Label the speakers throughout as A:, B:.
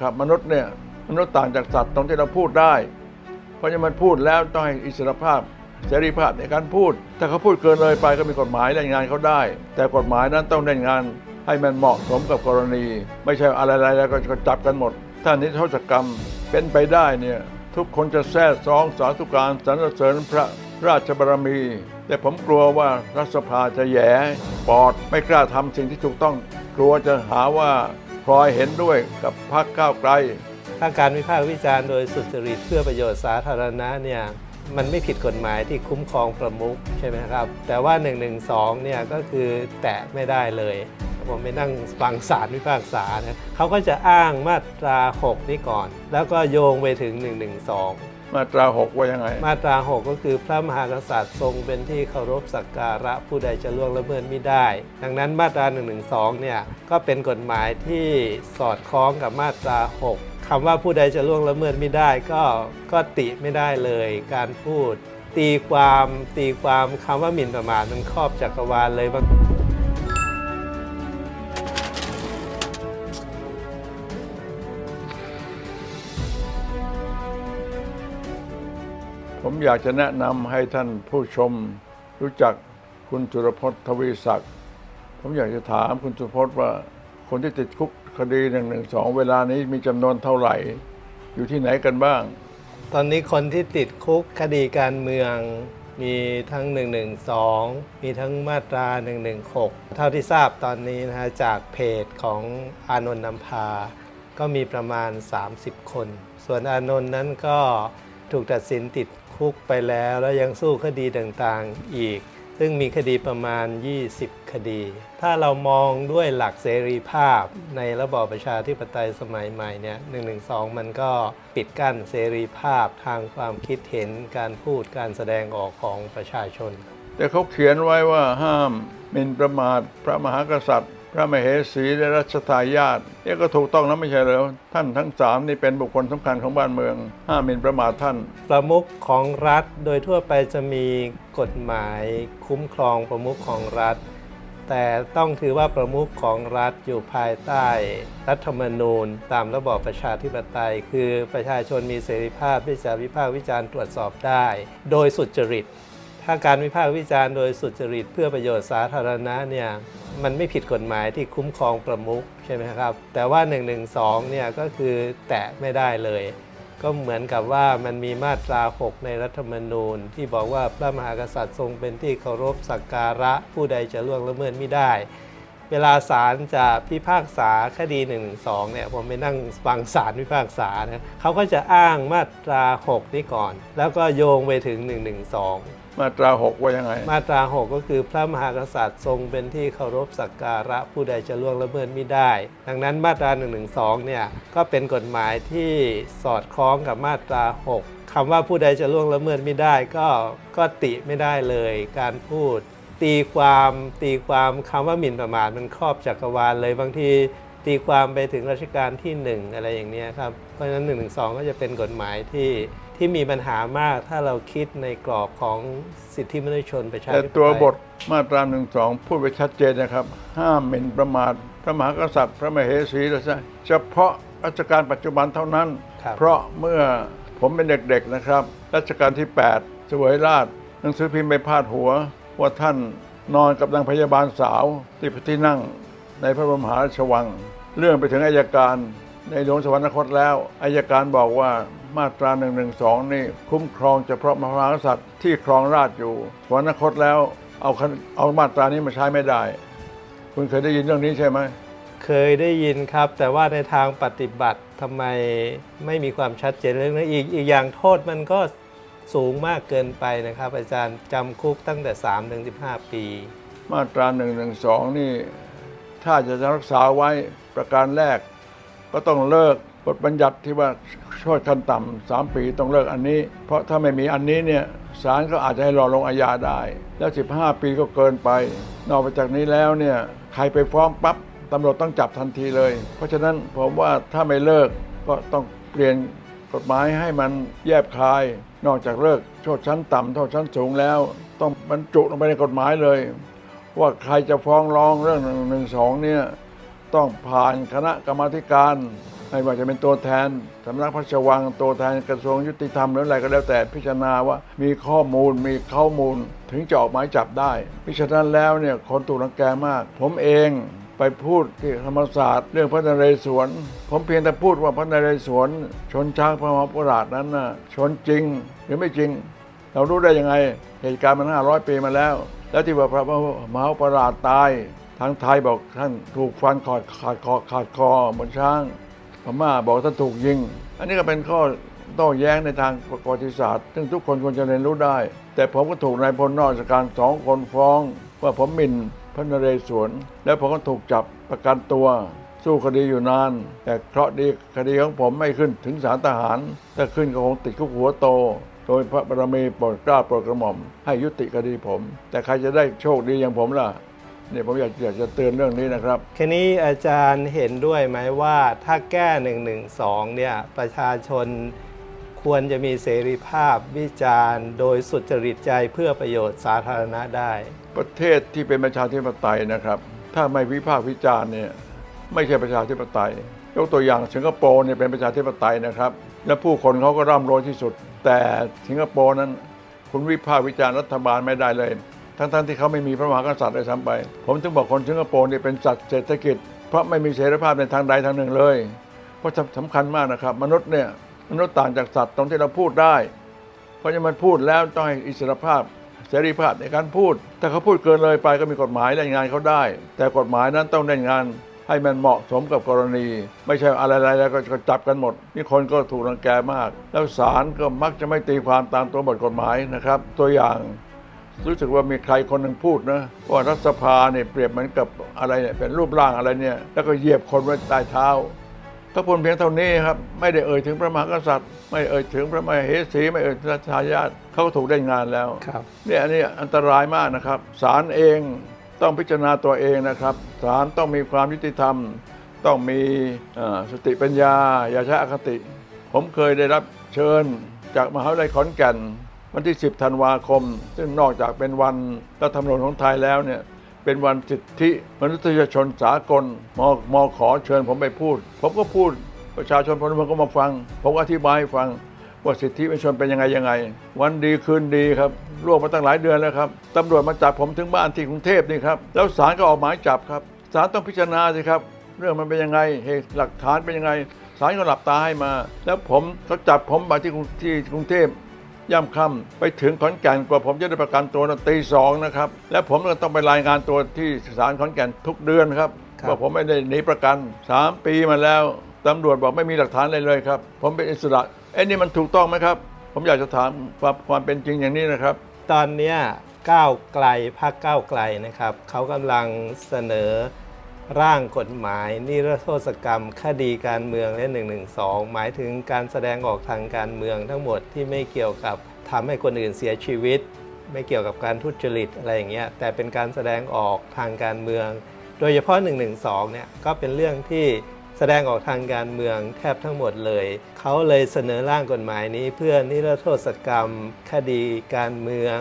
A: ครับมนุษย์เนี่ยมนุษย์ต่างจากสัตว์ตรงที่เราพูดได้ เพราะฉะนั้นมันพูดแล้วต้องให้อิสรภาพเสรีภาพในการพูด ถ้าเขาพูดเกินเลยไปก็มีกฎหมายเล่นงานเขาได้ แต่กฎหมายนั้นต้องเล่นงานให้มันเหมาะสมกับกรณี ไม่ใช่อะไรๆแล้วก็จับกันหมด ถ้านิทรรศกรรมเป็นไปได้เนี่ยทุกคนจะแท้ซองสาธุการสรรเสริญพระราชบารมี แต่ผมกลัวว่ารัฐสภาจะแย่ปอดไม่กล้าทำสิ่งที่ถูกต้อง กลัวจะหาว่า พลอยเห็นด้วยกับพรรคก้าวไกล
B: ถ้าการวิพากษ์วิจารณ์โดยสุจริตเพื่อประโยชน์สาธารณะเนี่ยมันไม่ผิดกฎหมายที่คุ้มครองประมุขใช่ไหมครับ แต่ว่า 1 1 2เนี่ยก็คือแตะไม่ได้เลย ผมไปนั่งฟังศาลวิพากษานะเขาก็จะอ้างมาตรา 6 นี่ก่อน แล้วก็โยงไปถึง 112
A: มาตราหกว่ายังไง
B: มาตรา6ก็คือพระมหากษัตริย์ทรงเป็นที่เคารพสักการะผู้ใดจะล่วงละเมิดไม่ได้ ดังนั้นมาตรา112เนี่ยก็เป็นกฎหมายที่สอดคล้องกับมาตรา 6คำว่าผู้ใดจะล่วงละเมิดไม่ได้ก็ก็ติไม่ได้เลย การพูด ตีความตีความคำว่าหมิ่นประมาทมันครอบจักรวาลเลยบาง
A: อยากจะแนะนำให้ท่านผู้ชมรู้จักคุณสุรพจน์ทวีศักดิ์ผมอยากจะถามคุณสุรพจน์ว่า คนที่ติดคุกคดีหนึ่งหนึ่งสองเวลานี้มีจำนวนเท่าไหร่ อยู่ที่ไหนกันบ้าง
B: ตอนนี้คนที่ติดคุกคดีการเมืองมีทั้ง 112 มีทั้งมาตรา 116 เท่าที่ทราบตอนนี้นะฮะจากเพจของอานนท์นำพา ก็มีประมาณ 30 คน ส่วนอานนท์นั้นก็ถูกตัดสินติด คุกไปแล้วแล้วยังสู้คดีต่างๆอีก ซึ่งมีคดีประมาณ 20 คดี ถ้าเรามองด้วยหลักเสรีภาพในระบอบประชาธิปไตยสมัยใหม่เนี่ย112มันก็ปิดกั้นเสรีภาพทางความคิดเห็นการพูดการแสดงออกของประชาชน
A: แต่เขาเขียนไว้ว่าห้ามหมินประมาทพระมหากษัตริย์ ระมเหสีและรัชทายาทเนี่ยก็ถูกต้องนะไม่ใช่เหรอท่านทั้งสามนี่เป็นบุคคลสำคัญของบ้านเมือง ห้ามมินประมาทท่าน
B: ประมุขของรัฐโดยทั่วไปจะมีกฎหมายคุ้มครองประมุขของรัฐ แต่ต้องถือว่าประมุขของรัฐอยู่ภายใต้ รัฐธรรมนูญ ตามระบอบประชาธิปไตย คือประชาชนมีเสรีภาพที่จะวิพากษ์วิจารณ์ตรวจสอบได้ โดยสุจริต ถ้าการวิพากษ์วิจารณ์โดยสุจริตเพื่อประโยชน์สาธารณะเนี่ยมันไม่ผิดกฎหมายที่คุ้มครองประมุขใช่ไหมครับ แต่ว่า 112เนี่ยก็คือแตะไม่ได้เลย ก็เหมือนกับว่ามันมีมาตรา 6 ในรัฐธรรมนูญ ที่บอกว่าพระมหากษัตริย์ทรงเป็นที่เคารพสักการะผู้ใดจะล่วงละเมิดไม่ได้ เวลาศาลจะพิพากษาคดี112เนี่ยผมไปนั่งฟังศาลพิพากษานะเขาก็จะอ้างมาตรา 6 นี้ก่อน แล้วก็โยงไปถึง 112
A: มาตราหกว่ายังไง
B: มาตรา6ก็คือพระมหากษัตริย์ทรงเป็นที่เคารพสักการะผู้ใดจะล่วงละเมิดไม่ได้ ดังนั้นมาตรา112เนี่ยก็เป็นกฎหมายที่สอดคล้องกับมาตรา 6คำว่าผู้ใดจะล่วงละเมิดไม่ได้ก็ก็ติไม่ได้เลย การพูด ตีความตีความคำว่าหมิ่นประมาทมันครอบจักรวาลเลยบางทีตีความไปถึงรัชกาลที่ 1 อะไรอย่างเนี้ครับ เพราะฉะนั้น1นึก็จะเป็นกฎหมายที่ ที่มีปัญหามากถ้าเราคิดในกรอบของสิทธิมนุษยชนประชา
A: แต่
B: ธิปไตย
A: ตัวบทมาตราหนึ่งสองพูดไปชัดเจนนะครับ ห้ามหมิ่นประมาทพระมหากษัตริย์ พระมเหสีและเฉพาะรัชกาลปัจจุบันเท่านั้น
B: ครับ
A: เพราะเมื่อผมเป็นเด็กๆนะครับ รัชกาลที่ 8 สวยราช หนังสือพิมพ์ไปพาดหัว ว่าท่านนอนกับนางพยาบาลสาวที่พระที่นั่งในพระบรมมหาราชวัง เรื่องไปถึงอายการในหลวงสวรรคตแล้วอายการบอกว่า มาตรา1นึนี่คุ้มครองเฉพาะมหากษัตริย์ที่ครองราชย์อยู่สวรรคตแล้วเอาคันเอามาตรานี้มาใช้ไม่ได้ คุณเคยได้ยินเรื่องนี้ใช่ไหม
B: เคยได้ยินครับ แต่ว่าในทางปฏิบัติทำไมไม่มีความชัดเจนเรื่องนี้อีกอีกอย่างโทษมันก็สูงมากเกินไปนะครับ อาจารย์จำคุกตั้งแต่3ถึง15 ปี
A: มาตรา1นึนี่ ถ้าจะรักษาไว้ประการแรก ก็ต้องเลิก บทบัญญัติที่ว่าโทษขั้นต่ำสามปีต้องเลิกอันนี้ เพราะถ้าไม่มีอันนี้เนี่ยศาลก็อาจจะให้รอลงอาญาได้ แล้ว 15 ปีก็เกินไป นอกจากนี้แล้วเนี่ยใครไปฟ้องปั๊บตำรวจต้องจับทันทีเลย เพราะฉะนั้นผมว่าถ้าไม่เลิกก็ต้องเปลี่ยนกฎหมายให้มันแยบคาย นอกจากเลิกโทษชั้นต่ำโทษชั้นสูงแล้ว ต้องบรรจุลงไปในกฎหมายเลย ว่าใครจะฟ้องร้องเรื่องหนึ่งหนึ่งสองเนี่ยต้องผ่านคณะกรรมาการ ไม่ว่าจะเป็นตัวแทนสำนักพระราชวังตัวแทนกระทรวงยุติธรรมหรืออะไรก็แล้วแต่พิจารณาว่ามีข้อมูลมีข้อมูลถึงจะออกหมายจับได้พิฉะนั้นแล้วเนี่ยคนถูกรังแกมาก ผมเองไปพูดที่ธรรมศาสตร์ เรื่องพระนเรศวร ผมเพียงแต่พูดว่าพระนเรศวร ชนช้างพระมหาปุราชนั้นน่ะชนจริงหรือไม่จริง เรารู้ได้ยังไงเหตุการณ์มันห้าร้อยปีมาแล้ว แล้วที่ว่าพระมหาปุราชตายทางไทยบอกท่านถูกฟันขาดขาดคอขาดคอเหมือนช้าง พม่าบอกท่านถูกยิง อันนี้ก็เป็นข้อโต้แย้งในทางประวัติศาสตร์ ซึ่งทุกคนควรจะเรียนรู้ได้ แต่ผมก็ถูกนายพลนอกราชการสองคนฟ้อง ว่าผมหมิ่นพระนเรศวร แล้วผมก็ถูกจับประกันตัว สู้คดีอยู่นาน แต่เคราะห์ดีคดีของผมไม่ขึ้นถึงศาลทหาร ถ้าขึ้นก็คงติดคุกหัวโต โดยพระบรมีโปรดเกล้าโปรดกระหม่อม ให้ยุติคดีผม แต่ใครจะได้โชคดีอย่างผมล่ะ เนี่ยผมอยากอยากจะเตือนเรื่องนี้นะครับ
B: ทีนี้อาจารย์เห็นด้วยไหมว่าถ้าแก้1นึเนี่ยประชาชนควรจะมีเสรีภาพวิจารณ์โดยสุจริตใจเพื่อประโยชน์สาธารณะได้
A: ประเทศที่เป็นประชาธิปไตยนะครับ ถ้าไม่วิพากษ์วิจารณ์เนี่ยไม่ใช่ประชาธิปไตย ยกตัวอย่างสิงคโปร์เนี่ยเป็นประชาธิปไตยนะครับ และผู้คนเขาก็ร่ำรวยที่สุด แต่สิงคโปร์นั้น คุณวิพากษ์วิจารณ์รัฐบาลไม่ได้เลย ทั้งๆที่เขาไม่มีพระมหากษัตริย์เลยซ้ำไป ผมถึงบอกคนสิงคโปร์เนี่ยเป็นสัตว์เศรษฐกิจ เพราะไม่มีเสรีภาพในทางใดทางหนึ่งเลย เพราะสำคัญมากนะครับ มนุษย์เนี่ยมนุษย์ต่างจากสัตว์ตรงที่เราพูดได้ เพราะฉะนั้นมันพูดแล้วต้องให้อิสรภาพเสรีภาพในการพูด ถ้าเขาพูดเกินเลยไปก็มีกฎหมายเล่นงานเขาได้ แต่กฎหมายนั้นต้องเล่นงานให้มันเหมาะสมกับกรณี ไม่ใช่อะไรๆแล้วก็จับกันหมด นี่คนก็ถูกรังแกมาก แล้วศาลก็มักจะไม่ตีความตามตัวบทกฎหมายนะครับ ตัวอย่าง รู้สึกว่ามีใครคนหนึ่งพูดนะว่ารัฐสภาเนี่ยเปรียบเหมือนกับอะไรเนี่ยเป็นรูปร่างอะไรเนี่ยแล้วก็เหยียบคนไว้ใต้เท้าถ้าพูดเพียงเท่านี้ครับไม่ได้เอ่ยถึงพระมหากษัตริย์ ไม่เอ่ยถึงพระมเหสีไม่เอ่ยถึงทายาทเขาก็ถูกได้งานแล้ว
B: ครับ
A: เนี่ยอันนี้อันตรายมากนะครับศาลเองต้องพิจารณาตัวเองนะครับศาลต้องมีความยุติธรรม ต้องมีเอ่อสติปัญญา อย่าใช้อคติ ผมเคยได้รับเชิญจากมหาวิทยาลัยขอนแก่น วันที่ 10 ธันวาคม ซึ่งนอกจากเป็นวันรัฐธรรมนูญของไทยแล้วเนี่ยเป็นวันสิทธิมนุษยชนสากลมมขอเชิญผมไปพูด ผมก็พูดประชาชนพลเมืองก็มาฟัง ผมอธิบายให้ฟังว่าสิทธิมนุษยชนเป็นยังไงยังไง วันดีคืนดีครับล่วงมาตั้งหลายเดือนแล้วครับตำรวจมาจับผมถึงบ้านที่กรุงเทพนี่ครับแล้วศาลก็ออกหมายจับครับศาลต้องพิจารณาสิครับ เรื่องมันเป็นยังไงเหตุหลักฐานเป็นยังไงศาลก็หลับตาให้มา แล้วผมเขาจับผมมาที่กรุงที่กรุงเทพ ย่ำค่ำไปถึงขอนแก่นกว่าผมจะได้ประกันตัวนะตีสองนะครับ และผมก็ต้องไปรายงานตัวที่ศาลขอนแก่นทุกเดือนครับ
B: ครับ
A: ว่าผมไม่ได้หนีประกันสามปีมาแล้วตำรวจบอกไม่มีหลักฐานอะไรเลยครับ ผมเป็นอิสระไอ้นี่มันถูกต้องไหมครับ ผมอยากจะถามความความเป็นจริงอย่างนี้นะครับ
B: ตอนเนี้ยก้าวไกลพรรคก้าวไกลนะครับเขากำลังเสนอ ร่างกฎหมาย นิรโทษกรรม คดีการเมืองและ1นึหมายถึงการแสดงออกทางการเมืองทั้งหมดที่ไม่เกี่ยวกับทำให้คนอื่นเสียชีวิต ไม่เกี่ยวกับการทุจริตอะไรอย่างเงี้ยแต่เป็นการแสดงออกทางการเมือง โดยเฉพาะ1นึเนี่ยก็เป็นเรื่องที่แสดงออกทางการเมืองแทบทั้งหมดเลย เขาเลยเสนอร่างกฎหมายนี้เพื่อนิรโทษกรรม คดีการเมือง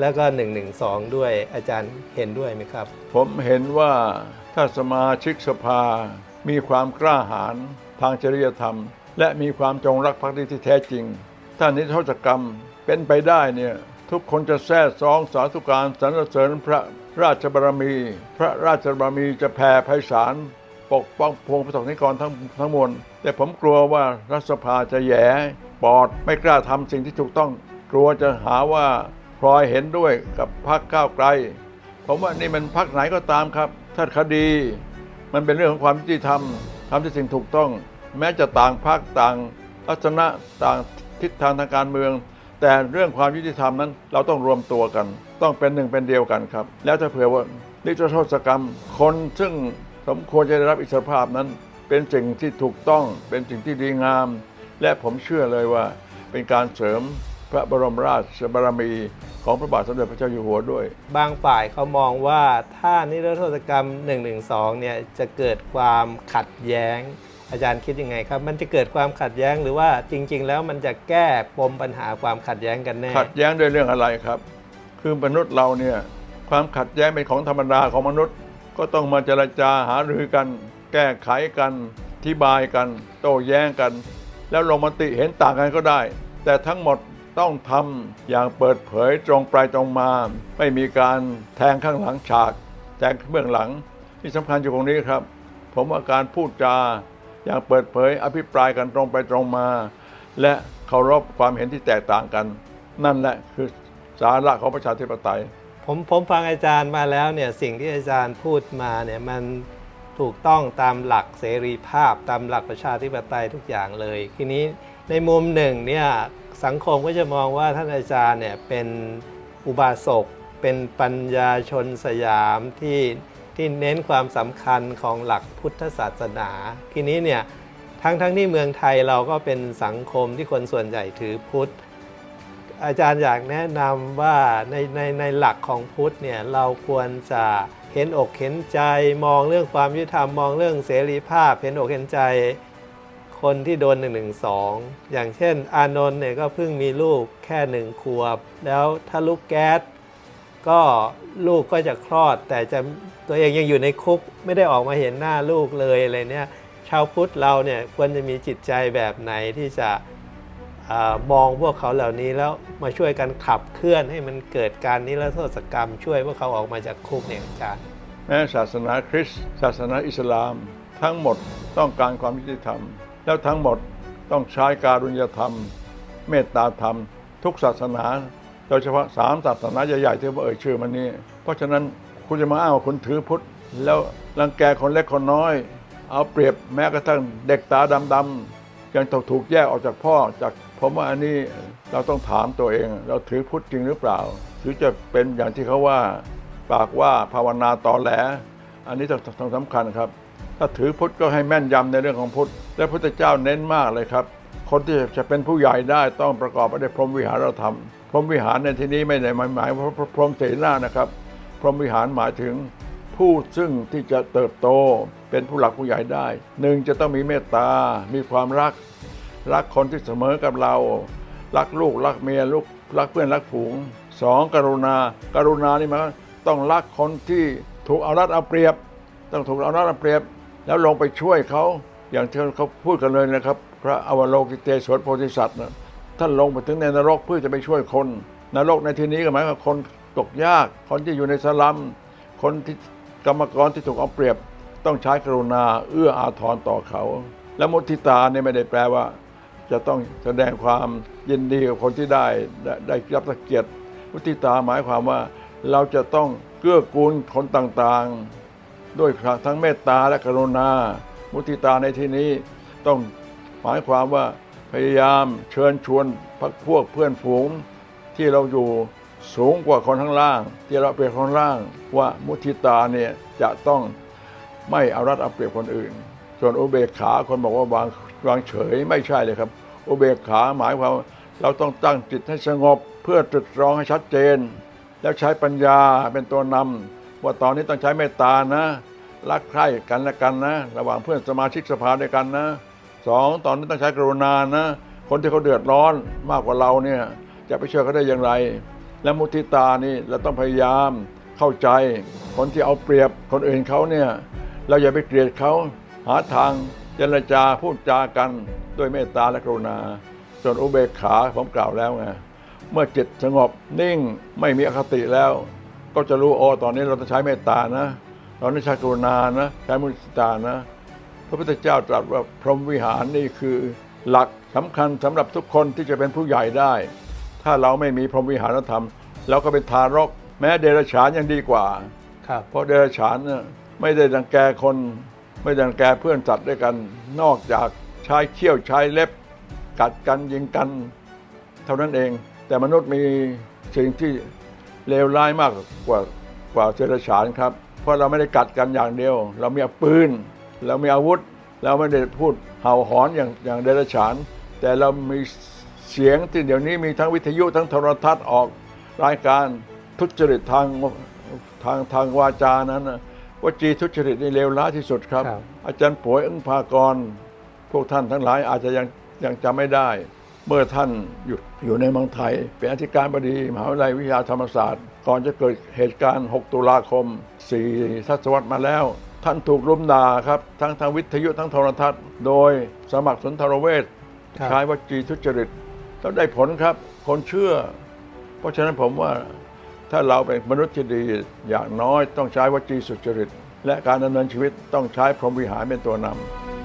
B: แล้วก็1นึด้วยอาจารย์เห็นด้วยไหมครับ
A: ผมเห็นว่าถ้าสมาชิกสภา มีความกล้าหาญทางจริยธรรม และมีความจงรักภักดีที่แท้จริง ถ้านิรโทษกรรมเป็นไปได้เนี่ยทุกคนจะแท้ซองสาธุการสรรเสริญพระราชบารมี พระราชบารมีจะแผ่ไพศาลปกป้องพวงประสงนิกรทั้งทั้งมวลแต่ผมกลัวว่ารัฐสภาจะแย่ปอดไม่กล้าทำสิ่งที่ถูกต้อง กลัวจะหาว่า พลอยเห็นด้วยกับพรรคก้าวไกล ผมว่านี่มันพักไหนก็ตามครับ ถ้าคดี มันเป็นเรื่องของความยุติธรรมทำที่สิ่งถูกต้อง แม้จะต่างพักต่างลักษณะต่างทิศทางทางการเมือง แต่เรื่องความยุติธรรมนั้น เราต้องรวมตัวกัน ต้องเป็นหนึ่งเป็นเดียวกันครับ แล้วถ้าเผื่อว่านิรโทษกรรม คนซึ่งสมควรจะได้รับอิสรภาพนั้น เป็นสิ่งที่ถูกต้องเป็นสิ่งที่ดีงาม และผมเชื่อเลยว่าเป็นการเสริม พระบรมราชบารมีของพระบาทสมเด็จพระเจ้าอยู่หัวด้วย
B: บางฝ่ายเขามองว่าถ้านิรโทษกรรม1นึเนี่ยจะเกิดความขัดแย้ง อาจารย์คิดยังไงครับ มันจะเกิดความขัดแย้งหรือว่าจริง ๆ แล้วมันจะแก้ปมปัญหาความขัดแย้งกันแน่
A: ขัดแย้งด้วยเรื่องอะไรครับ คือมนุษย์เราเนี่ยความขัดแย้งเป็นของธรรมดาของมนุษย์ ก็ต้องมาเจรจาหารือกัน แก้ไขกันเธิบายกัน โต้แย้งกัน แล้วลงมติเห็นต่างกันก็ได้ แต่ทั้งหมด ต้องทำอย่างเปิดเผยตรงไปตรงมา ไม่มีการแทงข้างหลังฉากแทงเบื้องหลัง ที่สำคัญอยู่ตรงนี้ครับ ผมว่าการพูดจาอย่างเปิดเผยอภิปรายกันตรงไปตรงมา และเคารพความเห็นที่แตกต่างกัน นั่นแหละคือสาระของประชาธิปไตย
B: ผมผมฟังอาจารย์มาแล้วเนี่ยสิ่งที่อาจารย์พูดมาเนี่ยมันถูกต้องตามหลักเสรีภาพตามหลักประชาธิปไตยทุกอย่างเลย ทีนี้ในมุมหนึ่งเนี่ย สังคมก็จะมองว่าท่านอาจารย์เนี่ยเป็นอุบาสกเป็นปัญญาชนสยามที่ที่เน้นความสำคัญของหลักพุทธศาสนา ทีนี้เนี่ยทั้งทั้งที่เมืองไทยเราก็เป็นสังคมที่คนส่วนใหญ่ถือพุทธ อาจารย์อยากแนะนำว่าในในในหลักของพุทธเนี่ยเราควรจะเห็นอกเห็นใจ มองเรื่องความยุติธรรมมองเรื่องเสรีภาพ เห็นอกเห็นใจ คนที่โดน1นึอย่างเช่น อานนท์เนี่ยก็เพิ่งมีลูกแค่หนึ่งขวบ แล้วถ้าลูกแก๊สก็ลูกก็จะคลอด แต่จะตัวเองยังอยู่ในคุกไม่ได้ออกมาเห็นหน้าลูกเลยอะไรเนี่ยชาวพุทธเราเนี่ยควรจะมีจิตใจแบบไหนที่จะอมองพวกเขาเหล่านี้แล้วมาช่วยกันขับเคลื่อนให้มันเกิดการนิรโทษกรรม ช่วยพวกเขาออกมาจากคุกเนี่ยอาจารย์
A: แม้ศาสนาคริสต์ศาสนาอิสลาม ทั้งหมดต้องการความยุติธรรม แล้วทั้งหมดต้องใช้การุญยธรรม เมตตาธรรม ทุกศาสนา โดยเฉพาะสามศาสนาใหญ่ๆที่ผมเอ่ยชื่อมันนี้ เพราะฉะนั้นคุณจะมาอ้างว่าคุณถือพุทธ แล้วรังแกคนเล็กคนน้อย เอาเปรียบแม้กระทั่งเด็กตาดำๆยังต้องถูกแยกออกจากพ่อจากผมว่าอันนี้เราต้องถามตัวเอง เราถือพุทธจริงหรือเปล่าถือจะเป็นอย่างที่เขาว่า ปากว่าภาวนาตอแหล อันนี้ต้องสำคัญครับ ถ้าถือพุทธก็ให้แม่นยำในเรื่องของพุทธ และพระพุทธเจ้าเน้นมากเลยครับ คนที่จะเป็นผู้ใหญ่ได้ต้องประกอบไปด้วยพรหมวิหารธรรม พรหมวิหารในที่นี้ไม่ได้หมายหมายว่าพรหมเสนานะครับ พรหมวิหารหมายถึงผู้ซึ่งที่จะเติบโตเป็นผู้หลักผู้ใหญ่ได้หนึ่งจะต้องมีเมตตา มีความรัก รักคนที่เสมอกับเรา รักลูกรักเมียลูกรักเพื่อนรักฝูงสองกรุณาการุณานี่มายความต้องรักคนที่ถูกเอารัดเอาเปรียบ ต้องถูกเอารัดเอาเปรียบ แล้วลงไปช่วยเขาอย่างที่เขาพูดกันเลยนะครับ พระอวโลกิเตศวรโพธิสัตว์นะท่านลงไปถึงในนรกเพื่อจะไปช่วยคนนรกในที่นี้ก็หมายความว่าคนตกยาก คนที่อยู่ในสลัม คนที่กรรมกรที่ถูกเอาเปรียบ ต้องใช้กรุณาเอื้ออาทรต่อเขา และมุทิตาเนี่ยไม่ได้แปลว่า จะต้องแสดงความยินดีกับคนที่ได้ได้ได้รับเกียรติมุทิตาหมายความว่าเราจะต้องเกื้อกูลคนต่างๆ ด้วยทั้งเมตตาและกรุณา มุทิตาในที่นี้ต้องหมายความว่าพยายามเชิญชวนพักพวกเพื่อนฝูง ที่เราอยู่สูงกว่าคนข้างล่าง ที่เราเป็นคนล่างว่ามุทิตาเนี่ยจะต้องไม่เอารัดเอาเปรียบคนอื่น ส่วนอุเบกขาคนบอกว่าวางวางเฉยไม่ใช่เลยครับ อุเบกขาหมายความว่าเราต้องตั้งจิตให้สงบเพื่อตรึกตรองให้ชัดเจน แล้วใช้ปัญญาเป็นตัวนำ ว่าตอนนี้ต้องใช้เมตตานะ รักใคร่กันและกันนะ ระหว่างเพื่อนสมาชิกสภาด้วยกันนะสองตอนนี้ต้องใช้กรุณานะ คนที่เขาเดือดร้อนมากกว่าเราเนี่ยจะไปช่วยเขาได้อย่างไร และมุทิตานี่เราต้องพยายามเข้าใจ คนที่เอาเปรียบคนอื่นเขาเนี่ยเราอย่าไปเกลียดเขาหาทางเจรจาพูดจากันด้วยเมตตาและกรุณา ส่วนอุเบกขาผมกล่าวแล้วไงเมื่อจิตสงบนิ่งไม่มีอคติแล้ว ก็จะรู้โอ้ตอนนี้เราต้องใช้เมตตานะเราต้องใช้กรุณานะใช้มุทิตานะ พระพุทธเจ้าตรัสว่าพรหมวิหารนี่คือหลักสำคัญสำหรับทุกคนที่จะเป็นผู้ใหญ่ได้ ถ้าเราไม่มีพรหมวิหารธรรมเราก็เป็นทารก แม้เดรัจฉานยังดีกว่า
B: ครับ
A: เพราะเดรัจฉานเนี่ยไม่ได้ดังแกคน ไม่ได้ดังแกเพื่อนสัตว์ด้วยกัน นอกจากใช้เขี้ยวใช้เล็บ กัดกันยิงกัน เท่านั้นเอง แต่มนุษย์มีสิ่งที่ เลวร้ายมากกว่ากว่าเดรัจฉานครับ เพราะเราไม่ได้กัดกันอย่างเดียว เรามีปืน เรามีอาวุธ เราไม่ได้พูดเห่าหอนอย่างอย่างเดรัจฉาน แต่เรามีเสียงที่เดี๋ยวนี้มีทั้งวิทยุทั้งโทรทัศน์ออกรายการทุจริตทางทางทางวาจานั้นนะวจีทุจริตนี่เลวร้ายที่สุดครับ
B: ครับ
A: อาจารย์ป่วยอึ้งพากร พวกท่านทั้งหลายอาจจะยังยังจำไม่ได้ เมื่อท่านอยู่อยู่ในเมืองไทย เป็นอธิการบดีมหาวิทยาลัยวิทยาธรรมศาสตร์ ก่อนจะเกิดเหตุการณ์ 6 ตุลาคม 4 ทศวรรษมาแล้ว ท่านถูกรุมด่าครับ ทั้งทางวิทยุทั้งโทรทัศน์ โดยสมัครสุนทรเวช
B: ครับ
A: ใช้วจีทุจริต แล้วได้ผลครับ คนเชื่อ เพราะฉะนั้นผมว่าถ้าเราเป็นมนุษย์ที่ดีอย่างน้อยต้องใช้วจีสุจริต และการดำเนินชีวิตต้องใช้พรหมวิหารเป็นตัวนำ